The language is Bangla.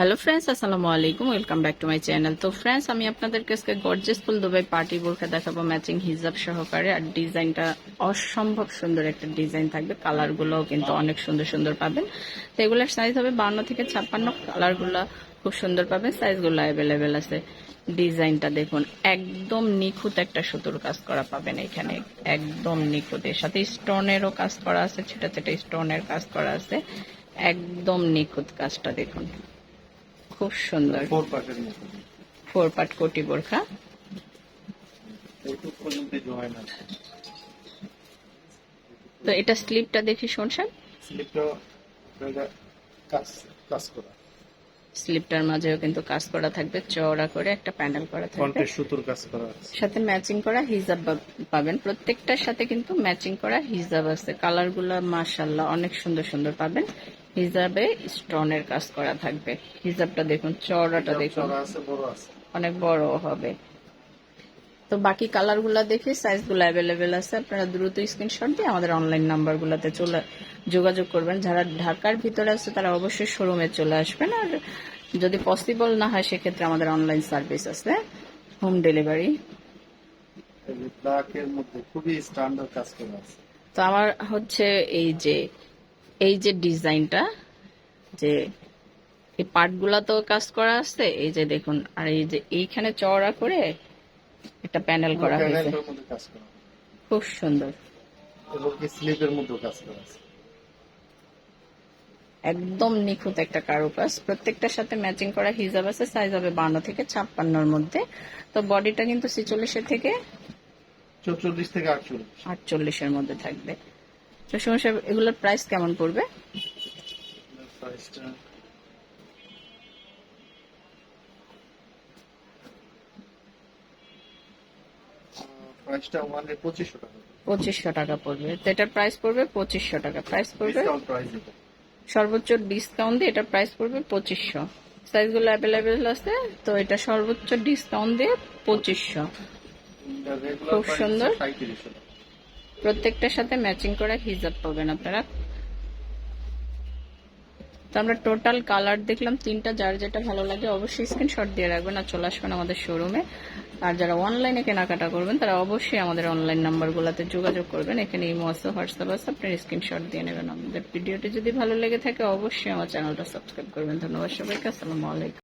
হ্যালো ফ্রেন্ডস আসসালামু আলাইকুম welcome back to my channel তো ফ্রেন্ডস আমি আপনাদেরকে আজকে গর্জেস ফুল দুবাই পার্টি বোরখা দেখাবো ম্যাচিং হিজাব সহকারে। আর ডিজাইনটা অসম্ভব সুন্দর একটা ডিজাইন থাকবে। কালারগুলোও কিন্তু অনেক সুন্দর সুন্দর পাবেন। তো, এগুলোর সাইজ হবে বান্ন থেকে ছাপ্পান্ন। কালারগুলো খুব সুন্দর পাবেন। সাইজগুলো অ্যাভেলেবেল আছে। ডিজাইনটা দেখুন, একদম নিখুঁত একটা সুতোর কাজ করা পাবেন এখানে। একদম নিখুঁত। এর সাথে স্টোনেরও কাজ করা আছে ছোটা ছোটা স্টোনের কাজ করা আছে। একদম নিখুঁত কাজটা দেখুন। খুব সুন্দর। ফোর পার্ট কোটি বোরখা। তো এটা স্লিপটা দেখি শুনছেন? স্লিপটা কাজ কাজ করা। স্লিপটার মাঝেও কিন্তু কাজ করা থাকবে চওড়া করে একটা প্যানেল করা থাকবে। সুতোর কাজ করা আছে। সাথে ম্যাচিং করা হিজাব পাবেন। প্রত্যেকটার সাথে কিন্তু ম্যাচিং করা হিজাব আছে। কালারগুলো মাশাল্লাহ অনেক সুন্দর সুন্দর পাবেন। হিজাবে স্টোনের কাজ করা থাকবে। হিজাবটা দেখুন চওড়াটা দেখুন। চড়া আছে বড় আছে। অনেক বড় হবে। তো বাকি কালারগুলো দেখে সাইজগুলো অ্যাভেলেবেল আছে। আপনারা দ্রুত স্ক্রিনশট দিয়ে আমাদের অনলাইন নাম্বার নাম্বারগুলোতে চলে যোগাযোগ করবেন। যারা ঢাকার ভিতরে আছে তারা অবশ্যই শোরুমে চলে আসবেন। আর যদি পসিবল না হয় সেক্ষেত্রে আমাদের অনলাইন সার্ভিস আছে। হোম ডেলিভারি মধ্যে খুবই স্ট্যান্ডার্ড কাজ করা আছে। তো আমার হচ্ছে এই যে এই যে ডিজাইনটা যে এই পার্টগুলা তো কাজ করা আছে এই যে দেখুন আর এই যে এইখানে চওড়া করে একটা প্যানেল করা হয়েছে। খুব সুন্দর। স্লিপের মধ্যেও কাজ করা আছে। একদম নিখুঁত একটা কারুকাজ। প্রত্যেকটার সাথে ম্যাচিং করা হিজাব আছে সাইজ হবে বান্ন থেকে ছাপ্পান্নর মধ্যে। তো বডিটা কিন্তু ছিচল্লিশের থেকে চৌচল্লিশ থেকে আটচল্লিশ। আটচল্লিশের মধ্যে থাকবে। তো সমস্যা এগুলোর প্রাইস কেমন পড়বে? পঁচিশশো টাকা। পড়বে। তো এটার প্রাইস পড়বে পঁচিশশো টাকা। প্রাইস পড়বে সর্বোচ্চ ডিসকাউন্ট দিয়ে এটার প্রাইস পড়বে পঁচিশশো। সাইজগুলো অ্যাভেলেবেল আছে তো এটা সর্বোচ্চ ডিসকাউন্ট দিয়ে পঁচিশশো। খুব সুন্দর। প্রত্যেকটার সাথে ম্যাচিং করা হিজাব পাবেন আপনারা। তো আমরা টোটাল কালার দেখলাম, তিনটা, যার যেটা ভালো লাগে অবশ্যই স্ক্রিনশট দিয়ে রাখবেন আর চলে আসবেন আমাদের শোরুমে আর যারা অনলাইনে কেনাকাটা করবেন, তারা অবশ্যই আমাদের অনলাইন নাম্বারগুলোতে যোগাযোগ করবেন। এখানে এই মতো হোয়াটসঅ্যাপ আছে আপনার স্ক্রিনশট দিয়ে নেবেন আমাদের। ভিডিওটি যদি ভালো লেগে থাকে, অবশ্যই আমার চ্যানেলটা সাবস্ক্রাইব করবেন। ধন্যবাদ সবাইকে, আসসালামু আলাইকুম।